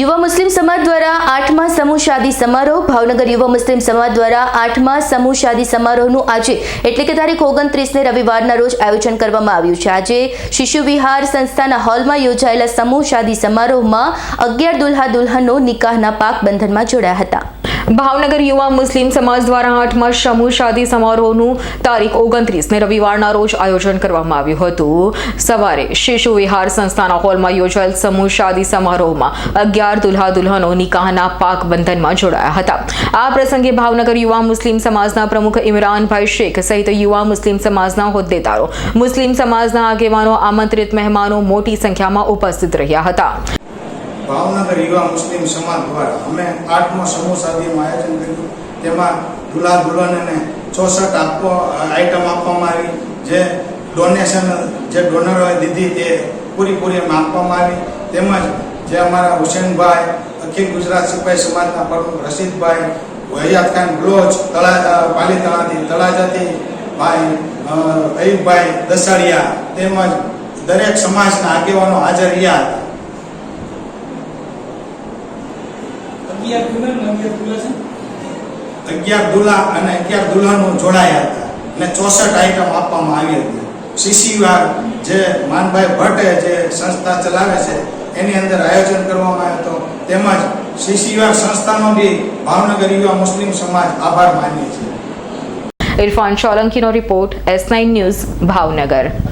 યુવા મુસ્લિમ સમાજ દ્વારા આઠમા સમૂહ શાદી સમારોહ, ભાવનગર યુવા મુસ્લિમ સમાજ દ્વારા આઠમા સમૂહ શાદી સમારોહનું આજે એટલે કે તારીખ ઓગણત્રીસને રવિવારના રોજ આયોજન કરવામાં આવ્યું છે. આજે શિશુ વિહાર સંસ્થાના હોલમાં યોજાયેલા સમૂહ શાદી સમારોહમાં અગિયાર દુલ્હા દુલ્હનો નિકાહના પાક બંધનમાં જોડાયા હતા. ભાવનગર યુવા મુસ્લિમ સમાજ દ્વારા આઠમાં શમુ શાદી સમારોહનું તારીખ ઓગણત્રીસને રવિવારના રોજ આયોજન કરવામાં આવ્યું હતું. સવારે શિશુ વિહાર સંસ્થાના હોલમાં યોજાયેલ સમૂહ શાદી સમારોહમાં અગિયાર દુલ્હા દુલ્હનો નિકાહના પાક બંધનમાં જોડાયા હતા. આ પ્રસંગે ભાવનગર યુવા મુસ્લિમ સમાજના પ્રમુખ ઇમરાનભાઈ શેખ સહિત યુવા મુસ્લિમ સમાજના હોદ્દેદારો, મુસ્લિમ સમાજના આગેવાનો, આમંત્રિત મહેમાનો મોટી સંખ્યામાં ઉપસ્થિત રહ્યા હતા. ભાવનગર યુવા મુસ્લિમ સમાજ દ્વારા અમે આઠમો સમૂહ શાદીનું આયોજન કર્યું. તેમાં દુલા દુલ્હનને ચોસઠ આપવા આઈટમ આપવામાં આવી. જે ડોનેશન જે ડોનરોએ દીધી તે પૂરીપૂરી પૂરી એમાં આપવામાં આવી. તેમજ જે અમારા હુસેનભાઈ, અખિલ ગુજરાત સિપાહી સમાજના પ્રમુખ રશીદભાઈ, હયાત ખાન બ્લોચ તળા પાલીતાણાથી તળાજાથી ભાઈ અયુબભાઈ દસાડિયા તેમજ દરેક સમાજના આગેવાનો હાજર રહ્યા. હતા અગિયાર દુલ્હન અને અગિયાર દુલ્હા છે? અગિયાર દુલ્હા અને અગિયાર દુલ્હનો જોડાયા હતા. અને ચોસઠ આઈટમ આપવામાં આવી હતી. સીસીવાર જે માનભાઈ ભટ્ટે જે સંસ્થા ચલાવે છે એની અંદર આયોજન કરવામાં આવ્યો હતો. તેમજ સીસીવાર સંસ્થાનો બી ભાવનગર યુવા મુસ્લિમ સમાજ આભાર માનીએ છીએ. Irfan સોલંકીનો report S nine news Bhavnagar.